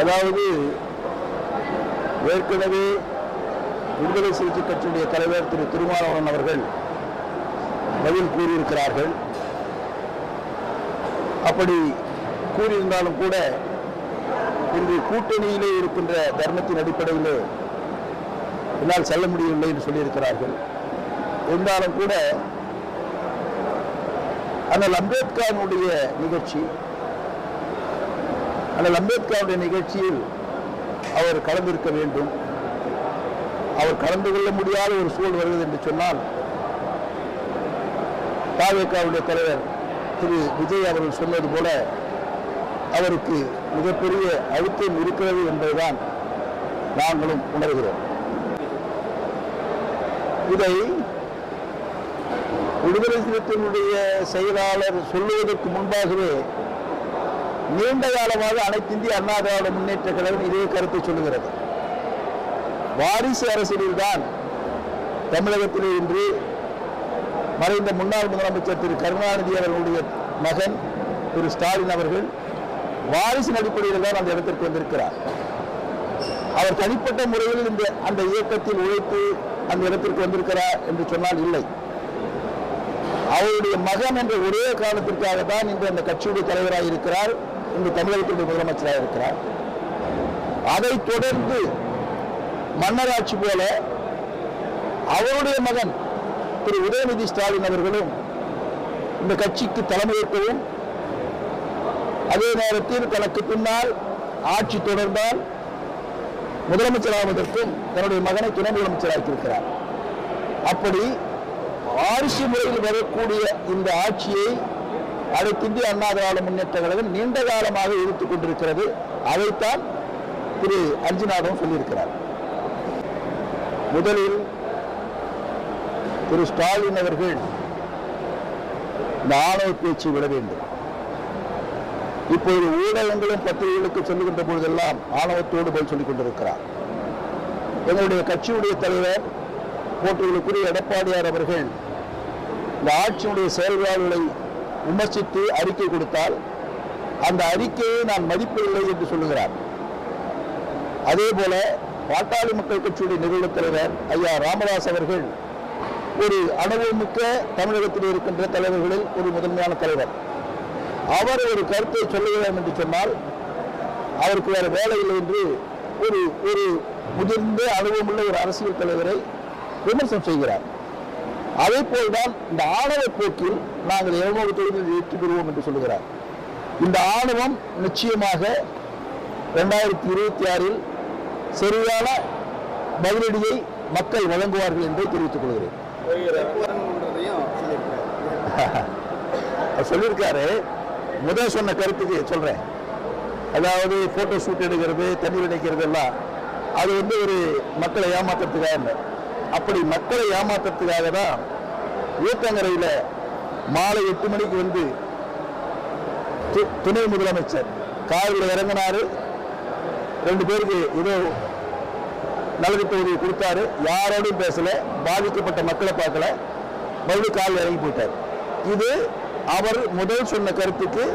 அதாவது ஏற்கனவே விடுதலை சிகிச்சை கட்சியுடைய தலைவர் திரு. திருமாவளவன் அவர்கள் பதில் கூறியிருக்கிறார்கள். அப்படி கூறியிருந்தாலும் கூட இன்று கூட்டணியிலே இருக்கின்ற தர்மத்தின் அடிப்படையிலே என்னால் செல்ல முடியவில்லை என்று சொல்லியிருக்கிறார்கள். இருந்தாலும் கூட அண்ணல் அம்பேத்கருடைய நிகழ்ச்சி ஆனால் அம்பேத்கருடைய நிகழ்ச்சியில் அவர் கலந்திருக்க வேண்டும். அவர் கலந்து கொள்ள முடியாத ஒரு சூழல் வருகிறது என்று சொன்னால் பாஜகவுடைய தலைவர் திரு விஜய் அவர்கள் சொன்னது போல அவருக்கு மிகப்பெரிய அழுத்தம் இருக்கிறது என்பதுதான் நாங்களும் உணர்கிறோம். இதை விடுதலை சிறுத்தைகளுடைய செயலாளர் சொல்லுவதற்கு முன்பாகவே நீண்ட காலமாக அனைத்து இந்திய அண்ணா திராவிட முன்னேற்ற கழகம் இதே கருத்தை சொல்லுகிறது. வாரிசு அரசியலில்தான் தமிழகத்தில் இன்று மறைந்த முன்னாள் முதலமைச்சர் திரு கருணாநிதி அவர்களுடைய மகன் திரு ஸ்டாலின் அவர்கள் வாரிசின் அடிப்படையில் தான் அந்த இடத்திற்கு வந்திருக்கிறார். அவர் தனிப்பட்ட முறையில் இந்த அந்த இயக்கத்தில் உழைத்து அந்த இடத்திற்கு வந்திருக்கிறார் என்று சொன்னால் இல்லை. அவருடைய மகன் என்ற ஒரே காரணத்திற்காக தான் இன்று அந்த கட்சியுடைய தலைவராக இருக்கிறார் இன்று தமிழகத்தினுடைய முதலமைச்சராக இருக்கிறார். அதை தொடர்ந்து மன்னராட்சி போல அவருடைய மகன் திரு உதயநிதி ஸ்டாலின் அவர்களும் இந்த கட்சிக்கு தலைமையேற்கவும் அதே நேரத்தில் தனக்கு பின்னால் ஆட்சி தொடர்ந்தால் முதலமைச்சராவதற்கும் தன்னுடைய மகனை துணை முதலமைச்சராக்கியிருக்கிறார் அப்படி வாரிசு முறையில் வரக்கூடிய இந்த ஆட்சியை அனைத்திந்திய அண்ணா திராவிட முன்னேற்ற கழகம் நீண்ட காலமாக எதிர்த்துக் கொண்டிருக்கிறது. அதைத்தான் திரு அர்ஜுனாதம் சொல்லியிருக்கிறார். முதலில் திரு ஸ்டாலின் அவர்கள் இந்த ஆணவ பேச்சு விட வேண்டும். இப்போது ஊடகங்களும் பத்திரிகைகளுக்கு சொல்லுகின்ற பொழுதெல்லாம் ஆணவத்தோடு பதில் சொல்லிக் கொண்டிருக்கிறார். எங்களுடைய கட்சியுடைய தலைவர் போட்டிகளுக்குரிய எடப்பாடியார் அவர்கள் இந்த ஆட்சியினுடைய செயல்பாடுகளை விமர்சித்து அறிக்கை கொடுத்தால் அந்த அறிக்கையை நான் மதிப்பில்லை என்று சொல்லுகிறார். அதே போல பாட்டாளி மக்கள் கட்சியுடைய நிறுவனத் தலைவர் ஐயா ராமதாஸ் அவர்கள் ஒரு அனுபவமிக்க தமிழகத்தில் இருக்கின்ற தலைவர்களில் ஒரு முதன்மையான தலைவர். அவர் ஒரு கருத்தை சொல்லுகிறார் என்று சொன்னால் அவருக்கு வேறு வேலை இல்லை என்று ஒரு ஒரு முதிர்ந்த அனுபவமுள்ள ஒரு அரசியல் தலைவரை விமர்சனம் செய்கிறார். அதே போல்தான் இந்த ஆணவ போக்கில் நாங்கள் தொகுதியில் வெற்றி பெறுவோம் என்று சொல்லுகிறார். இந்த ஆணவம் நிச்சயமாக இரண்டாயிரத்தி இருபத்தி ஆறில் சரியான பதிலடியை மக்கள் வழங்குவார்கள் என்பதை தெரிவித்துக் கொள்கிறேன். சொல்லியிருக்காரு. முதல் சொன்ன கருத்துக்கு சொல்றேன். அதாவது போட்டோ ஷூட் எடுக்கிறது தண்ணீர் அடிக்கிறது எல்லாம் அது வந்து ஒரு மக்களை ஏமாத்துறதுக்காக இல்லை. அப்படி மக்களை ஏமாத்துறதுக்காக தான் ஊத்தங்கரையில் மாலை எட்டு மணிக்கு வந்து து- துணை முதலமைச்சர் காரில் இறங்கினாரு. ரெண்டு பேருக்கு ஏதோ நலத்திட்ட உதவி கொடுத்தாரு. யாரோடையும் பேசல. பாதிக்கப்பட்ட மக்களை பார்க்கல. மறுபடியும் கால் இறங்கி போயிட்டார். இது அவர் முதல் சொன்ன கருத்துக்கு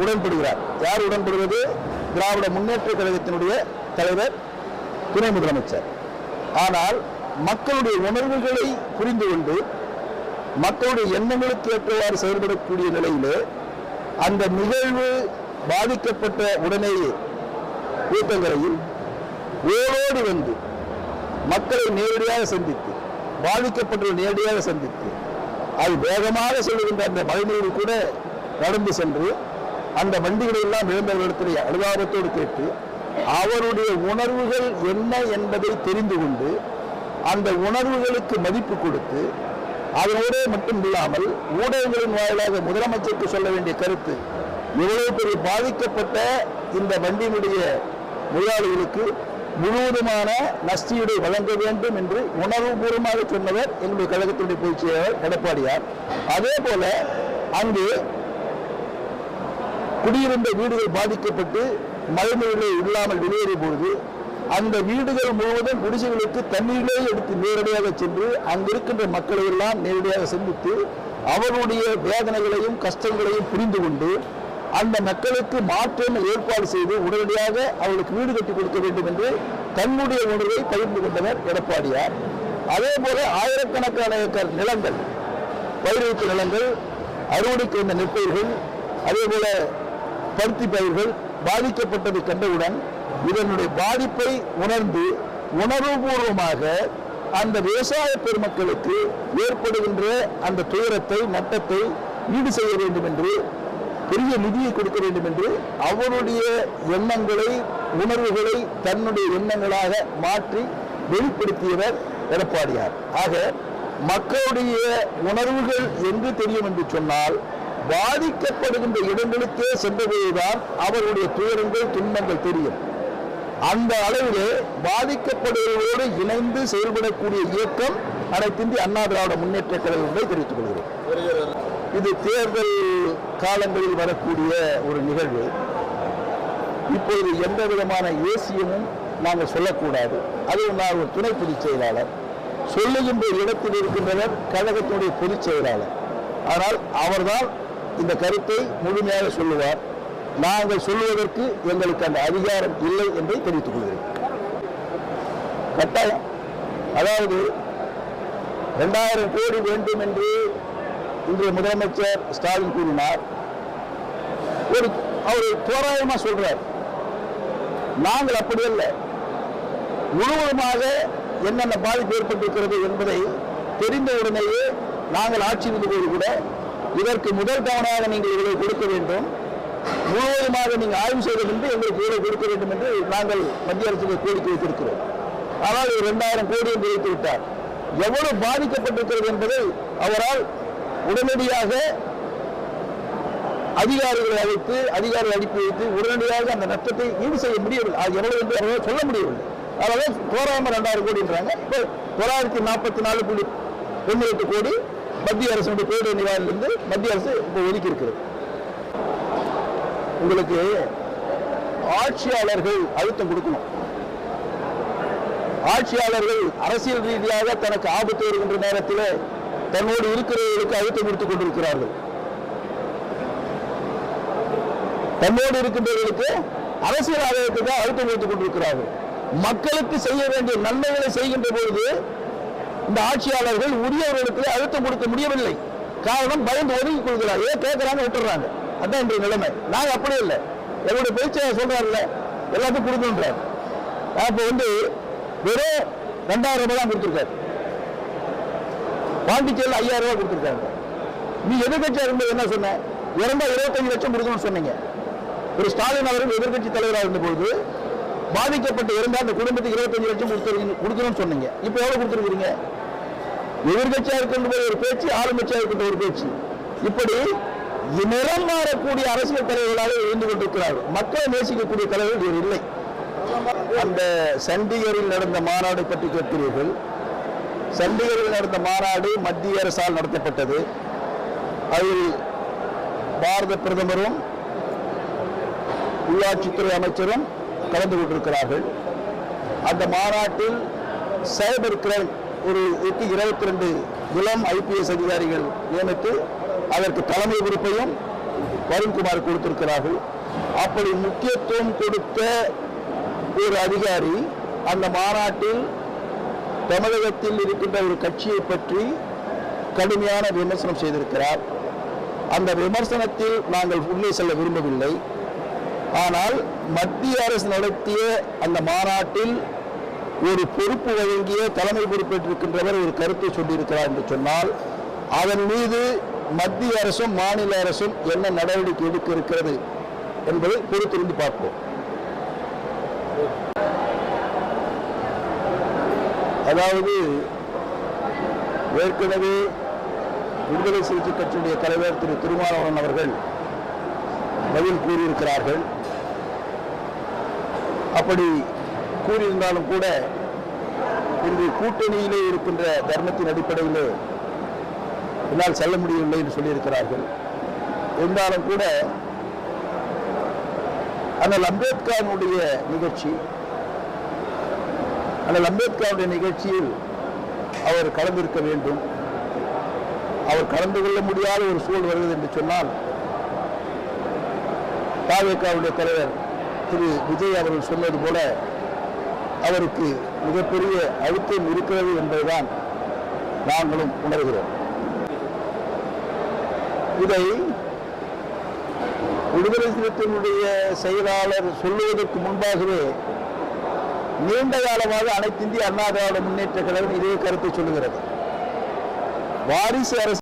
உடன்படுகிறார். யார் உடன்படுவது? திராவிட முன்னேற்ற கழகத்தினுடைய தலைவர் துணை முதலமைச்சர். ஆனால் மக்களுடைய உணர்வுகளை புரிந்து கொண்டு மக்களுடைய எண்ணங்களுக்கு ஏற்றவாறு செயல்படக்கூடிய நிலையிலே அந்த நிகழ்வு பாதிக்கப்பட்ட உடனேயே கூட்டங்கரையில் ஓடோடி வந்து மக்களை நேரடியாக சந்தித்து பாதிக்கப்பட்டவர்கள் நேரடியாக சந்தித்து அது வேகமாக சொல்லுகின்ற அந்த மழைநீரில் கூட நடந்து சென்று அந்த வண்டிகளை எல்லாம் இழந்தவர்களிடத்தில் அனுதாபத்தோடு கேட்டு அவருடைய உணர்வுகள் என்ன என்பதை தெரிந்து கொண்டு அந்த உணர்வுகளுக்கு மதிப்பு கொடுத்து அதனோட மட்டும் இல்லாமல் ஊடகங்களின் வாயிலாக முதலமைச்சருக்கு சொல்ல வேண்டிய கருத்து இவ்வளவு பெரிய பாதிக்கப்பட்ட இந்த வண்டியினுடைய முதலாளிகளுக்கு முழுவதுமான நஷ்டீடு வழங்க வேண்டும் என்று உணர்வுபூர்வமாக சொன்னவர் எங்களுடைய கழகத்தினுடைய பொதுச் செயலாளர் எடப்பாடியார். அதே போல அங்கு குடியிருந்த வீடுகள் பாதிக்கப்பட்டு மழைநீரிலே இல்லாமல் வெளியேறிய பொழுது அந்த வீடுகள் முழுவதும் குடிசைகளுக்கு தண்ணீரிலே எடுத்து நேரடியாக சென்று அங்கிருக்கின்ற மக்களை எல்லாம் நேரடியாக சந்தித்து அவருடைய வேதனைகளையும் கஷ்டங்களையும் புரிந்து கொண்டு அந்த மக்களுக்கு மாற்றம் ஏற்பாடு செய்து உடனடியாக அவர்களுக்கு வீடு கட்டி கொடுக்க வேண்டும் என்று தன்னுடைய உணர்வை பகிர்ந்து கொண்டவர் எடப்பாடியார். அதே போல ஆயிரக்கணக்கான ஏக்கர் நிலங்கள் பயிர்வைப்பு நிலங்கள் அறுவடைக்கு வந்த நெற்பயிர்கள் அதே போல பருத்தி பயிர்கள் பாதிக்கப்பட்டதை கண்டவுடன் இதனுடைய பாதிப்பை உணர்ந்து உணர்வுபூர்வமாக அந்த விவசாய பெருமக்களுக்கு ஏற்படுகின்ற அந்த துயரத்தை நட்டத்தை ஈடு செய்ய வேண்டும் என்று பெரிய நிதியை கொடுக்க வேண்டும் என்று அவருடைய எண்ணங்களை உணர்வுகளை தன்னுடைய எண்ணங்களாக மாற்றி வெளிப்படுத்தியவர் எடப்பாடியார். ஆக மக்களுடைய உணர்வுகள் என்று தெரியும் என்று சொன்னால் பாதிக்கப்படுகின்ற இடங்களுக்கே சென்றபோதுதான் அவருடைய துயரங்கள் துன்பங்கள் தெரியும். அந்த அளவிலே பாதிக்கப்படுவதோடு இணைந்து செயல்படக்கூடிய இயக்கம் அனைத்திந்திய அண்ணா திராவிட முன்னேற்ற கழகம் என்பதை தெரிவித்துக் கொள்கிறேன். இது தேர்தல் காலங்களில் வரக்கூடிய ஒரு நிகழ்வு. இப்பொழுது எந்த விதமான ஏசியமும் நாங்கள் சொல்லக்கூடாது. அதுவும் நான் ஒரு துணை பொதுச் செயலாளர். சொல்லுகின்ற இடத்தில் இருக்கின்றவர் கழகத்தினுடைய பொதுச் செயலாளர். ஆனால் அவர்தான் இந்த கருத்தை முழுமையாக சொல்லுவார். நாங்கள் சொல்லுவதற்கு எங்களுக்கு அந்த அதிகாரம் இல்லை என்பதை தெரிவித்துக் கொள்கிறேன். கட்டாயம். அதாவது இரண்டாயிரம் கோடி வேண்டும் என்று இன்றைய முதலமைச்சர் ஸ்டாலின் கூறினார். ஒரு அவர் தோராயமா சொல்றார். நாங்கள் அப்படி அல்ல. முழுவதுமாக என்னென்ன பாதிப்பு ஏற்பட்டிருக்கிறது என்பதை தெரிந்த உடனேயே நாங்கள் ஆட்சி போது கூட இதற்கு முதல் கவனமாக நீங்கள் இதை கொடுக்க வேண்டும். முழுவதுமாக நீங்கள் ஆய்வு செய்த பின்பு எங்களுக்கு இதை கொடுக்க வேண்டும் என்று நாங்கள் மத்திய அரசுக்கு கோரிக்கை வைத்திருக்கிறோம். ஆனால் இரண்டாயிரம் கோடி என்று வைத்து விட்டார். எவ்வளவு பாதிக்கப்பட்டிருக்கிறது என்பதை அவரால் உடனடியாக அதிகாரிகளை அழைத்து அதிகாரிகள் அனுப்பி வைத்து உடனடியாக அந்த நஷ்டத்தை ஈடு செய்ய முடியவில்லை. அது எவ்வளவு என்று அவரால் சொல்ல முடியவில்லை. அதனால தோராயமா ரெண்டாயிரம் கோடின்றாங்க. இப்போ தொள்ளாயிரத்தி நாற்பத்தி நாலு புள்ளி தொண்ணூறு எட்டு கோடி மத்திய அரசு பேரிடர் நிவாரணத்திலிருந்து மத்திய அரசு இப்போ ஒதுக்கி இருக்கிறது உங்களுக்கு ஆட்சியாளர்கள் அழுத்தம் கொடுக்கணும். ஆட்சியாளர்கள் அரசியல் ரீதியாக தனக்கு ஆபத்து வருகின்ற நேரத்தில் தன்னோடு இருக்கிறவர்களுக்கு அழுத்தம் கொடுத்துக் கொண்டிருக்கிறார்கள். தன்னோடு இருக்கின்றவர்களுக்கு அரசியல் ஆதாயத்துக்கு அழுத்தம் கொடுத்துக் கொண்டிருக்கிறார்கள். மக்களுக்கு செய்ய வேண்டிய நன்மைகளை செய்கின்ற பொழுது இந்த ஆட்சியாளர்கள் உரியவர்களுக்கு அழுத்தம் கொடுக்க முடியவில்லை. காரணம் பயந்து ஒதுங்கிக் கொள்கிறார் ஏன் கேட்கிறாங்க விட்டுறாங்க. அதான் இன்றைய நிலைமை. நான் அப்படி இல்லை. என்னுடைய பேச்சை சொல்றாருல்ல. எல்லாத்தையும் கொடுக்கணுன்றார் அப்ப வந்து வெறும் ரெண்டாயிரம் ரூபாய் தான் கொடுத்துருக்காரு. பாண்டிச்சேரியில் ஐயாயிரம் ரூபாய் கொடுத்துருக்காங்க. நீ எதிர்கட்சியாக இருந்தது என்ன சொன்ன? இரண்டா இருபத்தஞ்சு லட்சம் கொடுக்கணும்னு சொன்னீங்க. ஒரு ஸ்டாலின் அவர்கள் எதிர்கட்சி தலைவராக இருந்தபோது பாதிக்கப்பட்டு இருந்தால் அந்த குடும்பத்துக்கு இருபத்தஞ்சு லட்சம் கொடுத்துருங்க கொடுக்கணும்னு சொன்னீங்க. இப்போ எவ்வளோ கொடுத்துருக்கீங்க எதிர்கட்சியாக இருக்கின்ற ஒரு பேச்சு ஆளுங்கட்சியா இருக்கின்ற ஒரு பேச்சு. இப்படி நிறம் மாறக்கூடிய அரசியல் தலைவர்களாக இருந்து கொண்டிருக்கிறார்கள். மக்களை நேசிக்கக்கூடிய தலைவர்கள் இவர் இல்லை. அந்த சண்டிகரில் நடந்த மாநாடு பற்றி கேட்கிறீர்கள். சண்டிகரில் நடந்த மாநாடு மத்திய அரசால் நடத்தப்பட்டது. அதில் பாரத பிரதமரும் உள்ளாட்சித்துறை அமைச்சரும் கலந்து கொண்டிருக்கிறார்கள். அந்த மாநாட்டில் சைபர் கிரைம் ஒரு இருபத்தி ரெண்டு இளம் ஐபிஎஸ் அதிகாரிகள் நியமித்து அதற்கு தலைமை பொறுப்பையும் வருண்குமார் கொடுத்திருக்கிறார்கள். அப்படி முக்கியத்துவம் கொடுத்த ஒரு அதிகாரி அந்த மாநாட்டில் தமிழகத்தில் இருக்கின்ற ஒரு கட்சியை பற்றி கடுமையான விமர்சனம் செய்திருக்கிறார். அந்த விமர்சனத்தில் நாங்கள் உள்ளே செல்ல விரும்பவில்லை. ஆனால் மத்திய அரசு நடத்திய அந்த மாநாட்டில் ஒரு பொறுப்பு வழங்கிய தலைமை பொறுப்பேற்றிருக்கின்றவர் ஒரு கருத்தை சொல்லியிருக்கிறார் என்று சொன்னால் அதன் மீது மத்திய அரசும் மாநில அரசும் என்ன நடவடிக்கை எடுக்க இருக்கிறது என்பதை பொறுத்திருந்து பார்ப்போம். அதாவது ஏற்கனவே விடுதலை சிகிச்சை கட்சியுடைய தலைவர் திரு திருமாவளவன் அவர்கள் பதில் கூறியிருக்கிறார்கள். அப்படி கூறியிருந்தாலும் கூட இன்று கூட்டணியிலே இருக்கின்ற தர்மத்தின் அடிப்படையிலே என்னால் செல்ல முடியவில்லை என்று சொல்லியிருக்கிறார்கள். இருந்தாலும் கூட அண்ணல் அம்பேத்கருடைய நிகழ்ச்சி அண்ணல் அம்பேத்கருடைய நிகழ்ச்சியில் அவர் கலந்திருக்க வேண்டும். அவர் கலந்து கொள்ள முடியாத ஒரு சூழல் வருகிறது என்று சொன்னால் பாஜகவுடைய தலைவர் திரு. விஜய் அவர்கள் சொன்னது போல அவருக்கு மிகப்பெரிய அழுத்தம் இருக்கிறது என்பதுதான் நாங்களும் உணர்கிறோம். இதை விடுதலை சிறுத்தைகளுடைய செயலாளர் சொல்லுவதற்கு முன்பாகவே நீண்ட காலமாக அனைத்து இந்திய அண்ணா திராவிட முன்னேற்ற கழகம் இதே கருத்தை சொல்லுகிறது. வாரிசு அரசு